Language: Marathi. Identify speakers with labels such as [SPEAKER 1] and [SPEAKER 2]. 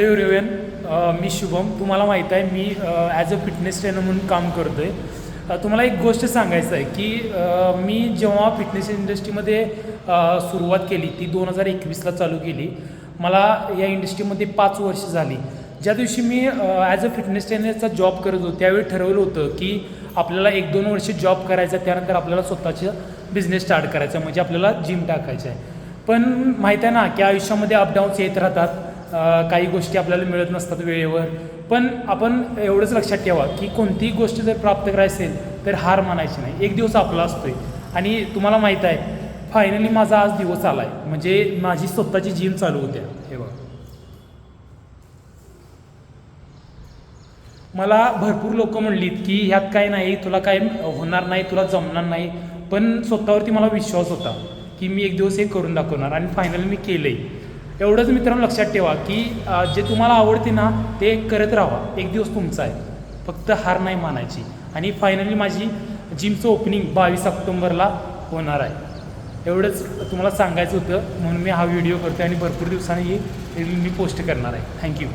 [SPEAKER 1] एव्हरीवन मी शुभम. तुम्हाला माहीत आहे मी ॲज अ फिटनेस ट्रेनर म्हणून काम करतो आहे तुम्हाला एक गोष्ट सांगायचं आहे की मी जेव्हा फिटनेस इंडस्ट्रीमध्ये सुरुवात केली ती दोन हजार एकवीसला चालू केली. मला या इंडस्ट्रीमध्ये पाच वर्ष झाली. ज्या दिवशी मी ॲज अ फिटनेस ट्रेनरचा जॉब करत होतो त्यावेळी ठरवलं होतं की आपल्याला एक दोन वर्ष जॉब करायचा त्यानंतर आपल्याला स्वतःचा बिझनेस स्टार्ट करायचा म्हणजे आपल्याला जिम टाकायचं आहे. पण माहीत आहे ना की आयुष्यामध्ये अपडाऊन्स येत राहतात. काही गोष्टी आपल्याला मिळत नसतात वेळेवर. पण आपण एवढंच लक्षात ठेवा की कोणतीही गोष्ट जर प्राप्त करायची असेल तर हार मानायची नाही. एक दिवस आपला असतोय. आणि तुम्हाला माहीत आहे फायनली माझा आज दिवस आला आहे म्हणजे माझी स्वतःची जिम चालू होत्या. हे बघा. मला भरपूर लोक म्हणलीत की ह्यात काय नाही तुला काय होणार नाही तुला जमणार नाही. पण स्वतःवरती मला विश्वास होता की मी एक दिवस हे करून दाखवणार. आणि फायनली मी केलं आहे एवढंच मित्रांनो लक्षात ठेवा की जे तुम्हाला आवडते ना ते करत राहा. एक दिवस तुमचा आहे. फक्त हार नाही मानायची. आणि फायनली माझी जिमचं ओपनिंग बावीस ऑक्टोंबरला होणार आहे. एवढंच तुम्हाला सांगायचं होतं म्हणून मी हा व्हिडिओ करतो आणि भरपूर दिवसांनी ही मी पोस्ट करणार आहे. थँक्यू